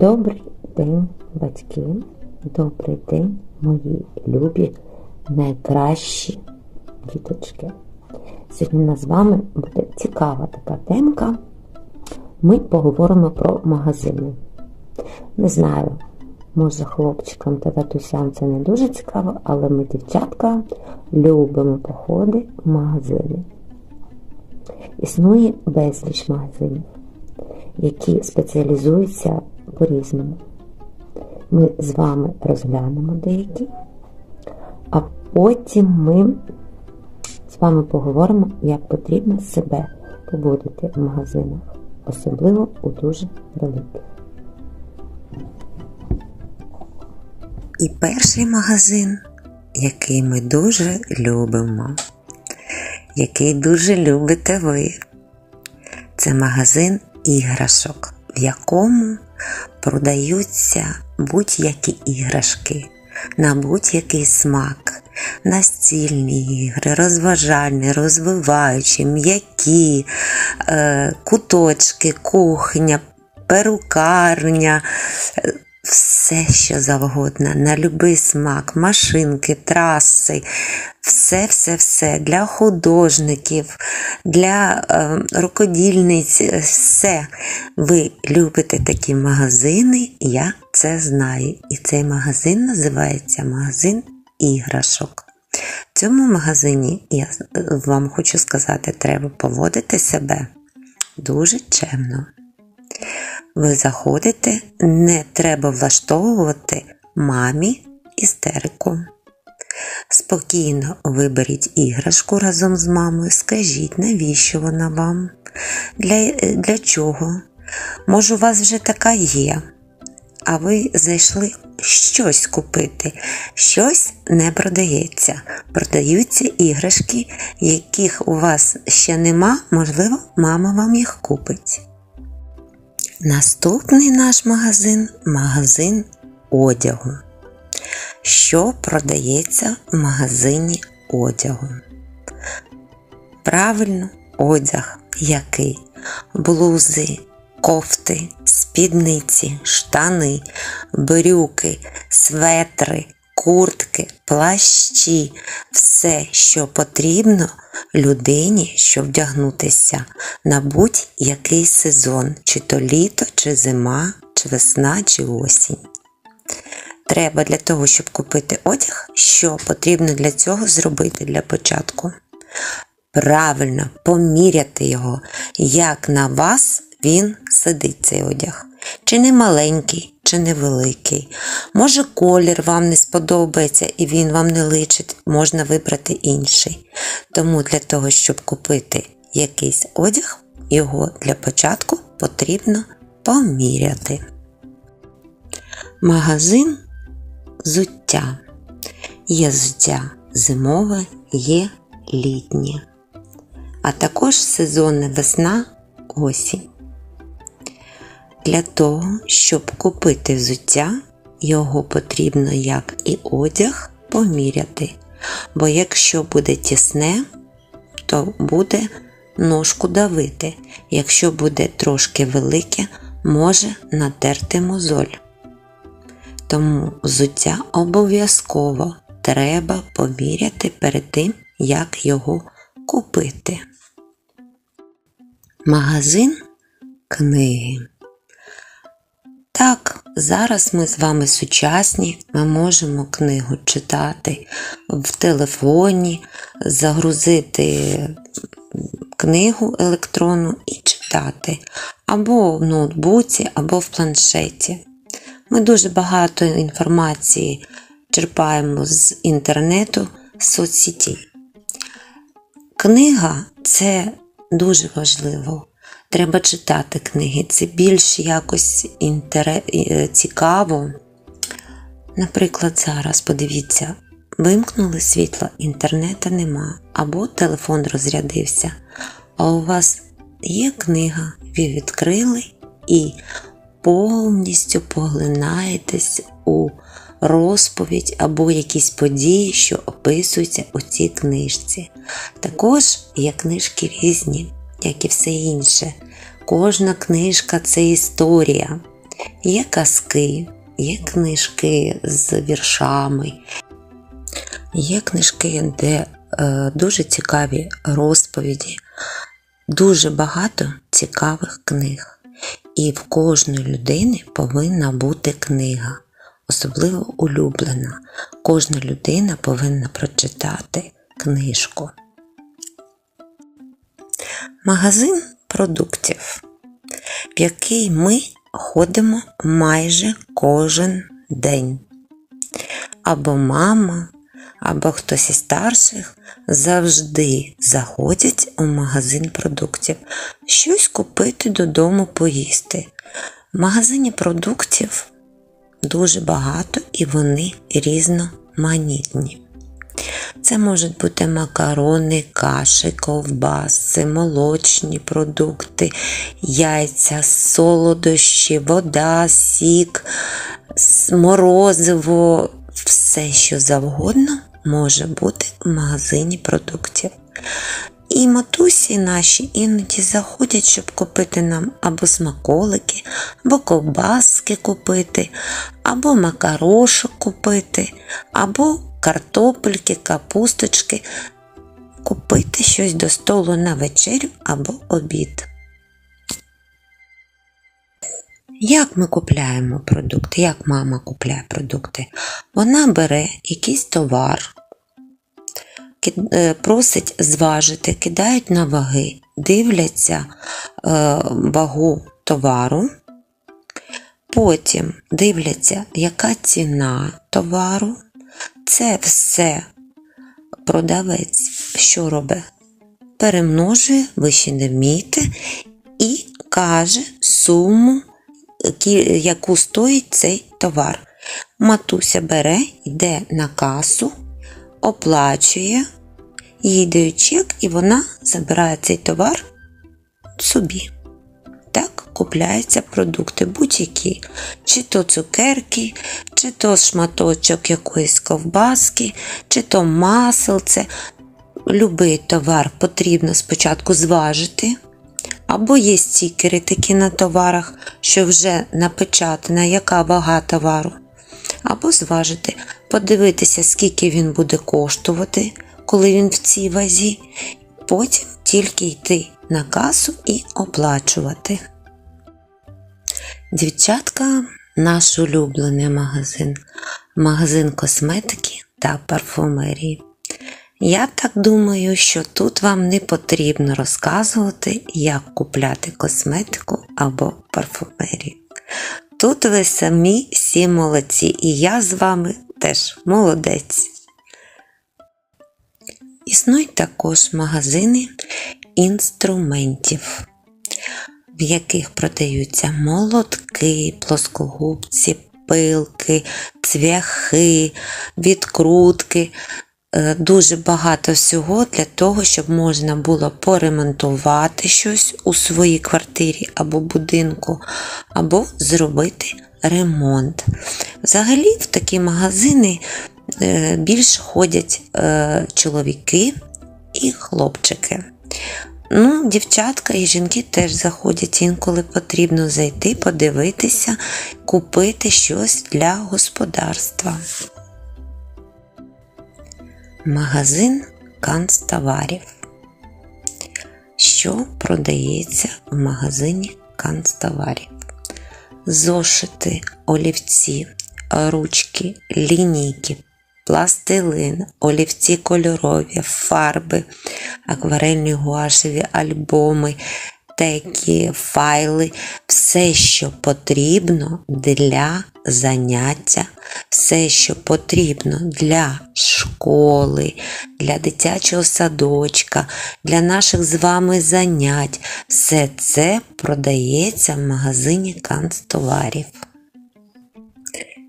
Добрий день, батьки, добрий день, мої любі, найкращі діточки. Сьогодні у нас з вами буде цікава така темка. Ми поговоримо про магазини. Не знаю, може хлопчикам та татусям це не дуже цікаво, але ми, дівчатка, любимо походи в магазини. Існує безліч магазинів, які спеціалізуються по-різному. Ми з вами розглянемо деякі, а потім ми з вами поговоримо, як потрібно себе поводити в магазинах, особливо у дуже великих. І перший магазин, який ми дуже любимо, який дуже любите ви, це магазин іграшок, в якому продаються будь-які іграшки на будь-який смак. Настільні ігри, розважальні, розвиваючі, м'які, е, куточки, кухня, перукарня, все, що завгодно, на будь-який смак, машинки, траси, все-все-все для художників, для е, рукодільниць, все. Ви любите такі магазини, я це знаю. І цей магазин називається магазин іграшок. В цьому магазині, я вам хочу сказати, треба поводити себе дуже чемно. Ви заходите, не треба влаштовувати мамі істерику. Спокійно виберіть іграшку разом з мамою, скажіть, навіщо вона вам? Для, Для чого? Може, у вас вже така є, а ви зайшли щось купити, щось не продається. Продаються іграшки, яких у вас ще нема, можливо, мама вам їх купить. Наступний наш магазин магазин одягу. Що продається в магазині одягу? Правильно, одяг який? Блузи, кофти, спідниці, штани, брюки, светри, куртки, плащі, все, що потрібно людині, щоб вдягнутися на будь-який сезон, чи то літо, чи зима, чи весна, чи осінь. Треба для того, щоб купити одяг, що потрібно для цього зробити для початку. Правильно поміряти його, як на вас він сидить цей одяг. Чи не маленький, чи не великий. Може, колір вам не сподобається і він вам не личить, можна вибрати інший. Тому для того, щоб купити якийсь одяг, його для початку потрібно поміряти. Магазин зуття. Є зуття зимове, є літнє, а також сезонна весна осінь. Для того, щоб купити взуття, його потрібно, як і одяг, поміряти. Бо якщо буде тісне, то буде ножку давити. Якщо буде трошки велике, може натерти мозоль. Тому взуття обов'язково треба поміряти перед тим, як його купити. Магазин книги. Так, зараз ми з вами сучасні, ми можемо книгу читати в телефоні, загрузити книгу електронну і читати, або в ноутбуці, або в планшеті. Ми дуже багато інформації черпаємо з інтернету, з соцсеті. Книга це дуже важливо. Треба читати книги, це більш якось інтере... Е, цікаво. Наприклад, зараз подивіться, вимкнули світло, інтернету нема, або телефон розрядився. А у вас є книга, ви відкрили і повністю поглинаєтесь у розповідь або якісь події, що описуються у цій книжці. Також є книжки різні як і все інше. Кожна книжка це історія. Є казки, є книжки з віршами, є книжки, де е, дуже цікаві розповіді, дуже багато цікавих книг. І в кожної людини повинна бути книга, особливо улюблена. Кожна людина повинна прочитати книжку. Магазин продуктів, в який ми ходимо майже кожен день. Або мама, або хтось із старших завжди заходять у магазин продуктів, щось купити додому поїсти. В магазині продуктів дуже багато і вони різноманітні. Це можуть бути макарони, каші, ковбаси, молочні продукти, яйця, солодощі, вода, сік, морозиво, все, що завгодно може бути в магазині продуктів. І матусі наші іноді заходять, щоб купити нам або смаколики, або ковбаски купити, або макарошок купити, або картопельки, капусточки, купити щось до столу на вечерю або обід. Як ми купляємо продукти? Як мама купляє продукти? Вона бере якийсь товар, просить зважити, кидають на ваги, дивляться е, вагу товару, потім дивляться, яка ціна товару. Це все продавець, що робить? Перемножує, ви ще не вмієте, і каже суму, яку стоїть цей товар. Матуся бере, йде на касу, оплачує, їй дають чек, і вона забирає цей товар собі. Купляються продукти будь-які, чи то цукерки, чи то шматочок якоїсь ковбаски, чи то маселце. Любий товар потрібно спочатку зважити. Або є стікери такі на товарах, що вже напечатана, яка вага товару. Або зважити, подивитися, скільки він буде коштувати, коли він в цій вазі, потім тільки йти на касу і оплачувати. Дівчатка, наш улюблений магазин, магазин косметики та парфумерії. Я так думаю, що тут вам не потрібно розказувати, як купляти косметику або парфумерію. Тут ви самі всі молодці, і я з вами теж молодець. Існують також магазини інструментів, в яких продаються молотки, плоскогубці, пилки, цвяхи, відкрутки. Е, дуже багато всього для того, щоб можна було поремонтувати щось у своїй квартирі або будинку, або зробити ремонт. Взагалі, в такі магазини е, більше ходять е, чоловіки і хлопчики. Ну, Дівчатка і жінки теж заходять, інколи потрібно зайти, подивитися, купити щось для господарства. Магазин канцтоварів. Що продається в магазині канцтоварів? Зошити, олівці, ручки, лінійки, пластилин, олівці кольорові, фарби, акварельні гуашеві альбоми, теки, файли, все, що потрібно для заняття, все, що потрібно для школи, для дитячого садочка, для наших з вами занять, все це продається в магазині канцтоварів.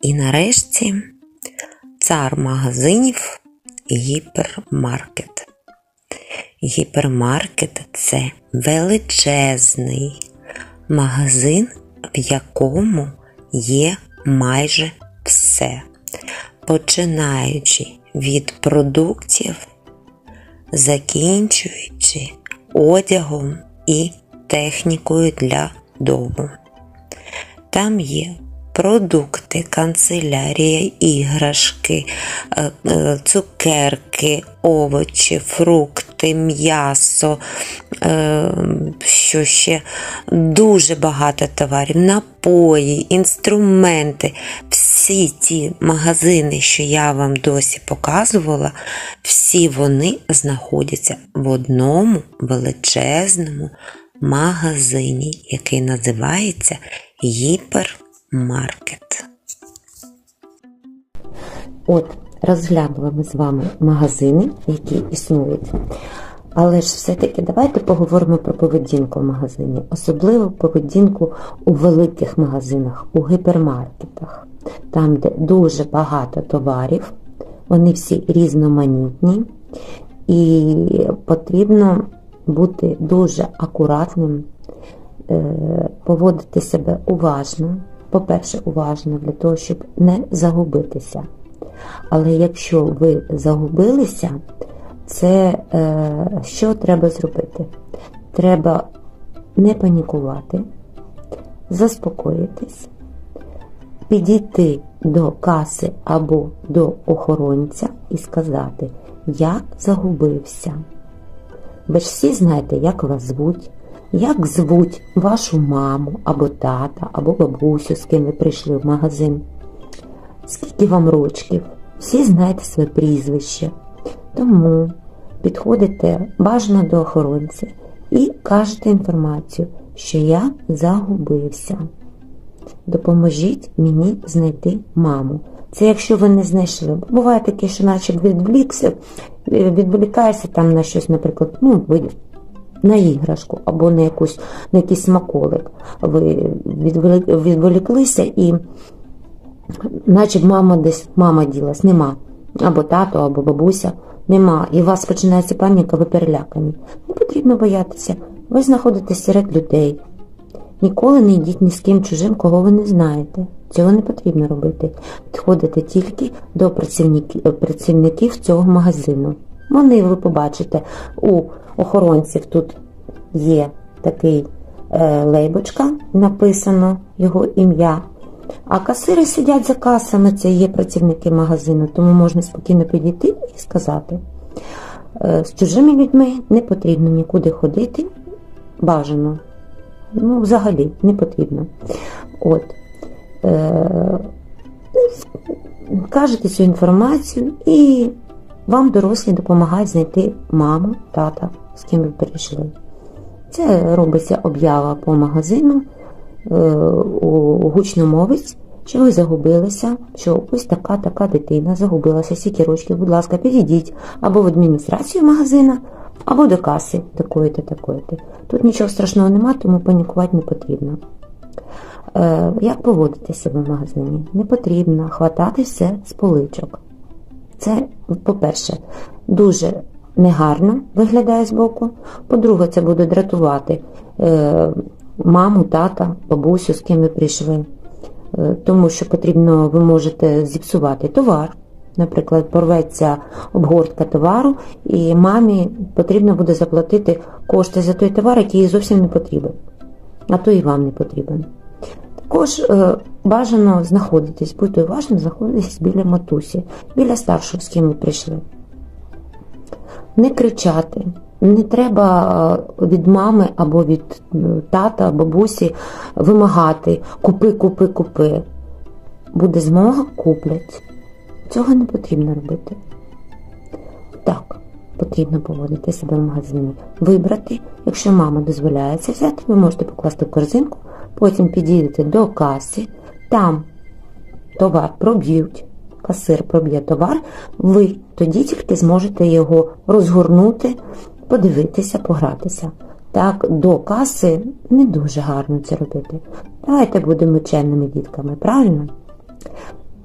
І нарешті цар магазинів гіпермаркет. Гіпермаркет це величезний магазин, в якому є майже все, починаючи від продуктів, закінчуючи одягом і технікою для дому. Там є продукти, канцелярія, іграшки, е, е, цукерки, овочі, фрукти, м'ясо, е, що ще дуже багато товарів, напої, інструменти. Всі ті магазини, що я вам досі показувала, всі вони знаходяться в одному величезному магазині, який називається Гіпермаркет. От, розглянули ми з вами магазини, які існують. Але ж все-таки давайте поговоримо про поведінку в магазині, особливо поведінку у великих магазинах, у гіпермаркетах, там, де дуже багато товарів, вони всі різноманітні, і потрібно бути дуже акуратним, е, поводити себе уважно. По-перше, уважно для того, щоб не загубитися. Але якщо ви загубилися, це е, що треба зробити? Треба не панікувати, заспокоїтись, підійти до каси або до охоронця і сказати: Я загубився. Ви ж всі знаєте, як вас звуть, як звуть вашу маму або тата, або бабусю, з ким ви прийшли в магазин. Скільки вам рочків? Всі знаєте своє прізвище. Тому підходите бажано до охоронця і кажете інформацію, що я загубився. Допоможіть мені знайти маму. Це якщо ви не знайшли. Буває таке, що наче відвлікся, відволікаєшся там на щось, наприклад, ну, ви на іграшку або на якусь на якийсь смаколик. Ви відволіклися і наче мама десь мама ділась, нема. Або тато, або бабуся, нема. І у вас починається паніка, ви перелякані. Не потрібно боятися. Ви знаходитесь серед людей. Ніколи не йдіть ні з ким чужим, кого ви не знаєте. Цього не потрібно робити. Підходите тільки до працівників, працівників цього магазину. Вони ви побачите, у охоронців тут є такий е, лейбочка, написано його ім'я. А касири сидять за касами, це є працівники магазину, тому можна спокійно підійти і сказати. Е, з чужими людьми не потрібно нікуди ходити, бажано. Ну, взагалі, не потрібно. От. Е, Кажете цю інформацію і вам дорослі допомагають знайти маму, тата, з ким ви прийшли. Це робиться об'ява по магазину е, у гучномовець, що ви загубилися, що ось така така дитина загубилася, сіки рочки, будь ласка, підійдіть або в адміністрацію магазину, або до каси такої-то, такої-то. Тут нічого страшного немає, тому панікувати не потрібно. Е, Як поводити себе в магазині? Не потрібно хватати все з поличок. Це, по-перше, дуже негарно виглядає збоку. По-друге, це буде дратувати е, маму, тата, бабусю, з ким ви прийшли. Е, тому що потрібно, ви можете зіпсувати товар. Наприклад, порветься обгортка товару, і мамі потрібно буде заплатити кошти за той товар, який їй зовсім не потрібен, а то і вам не потрібен. Також е, бажано знаходитись, будьте уважним, знаходитись біля матусі, біля старшого, з ким ви прийшли. Не кричати, не треба е, від мами або від е, тата, бабусі вимагати купи, купи, купи. Буде змога, куплять. Цього не потрібно робити. Так, потрібно поводити себе в магазині. Вибрати, якщо мама дозволяє це взяти, ви можете покласти в корзинку, потім підійдете до каси, там товар проб'ють, касир проб'є товар, ви тоді тільки зможете його розгорнути, подивитися, погратися. Так, до каси не дуже гарно це робити. Давайте будемо чемними дітками, правильно?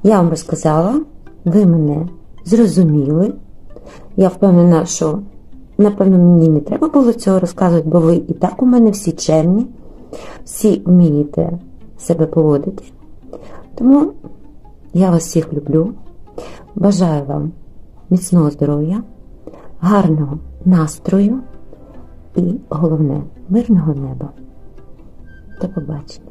Я вам розказала, ви мене зрозуміли. Я впевнена, що, напевно, мені не треба було цього розказувати, бо ви і так у мене всі чемні, всі вмієте себе поводити. Тому я вас всіх люблю. Бажаю вам міцного здоров'я, гарного настрою і, головне, мирного неба. До побачення!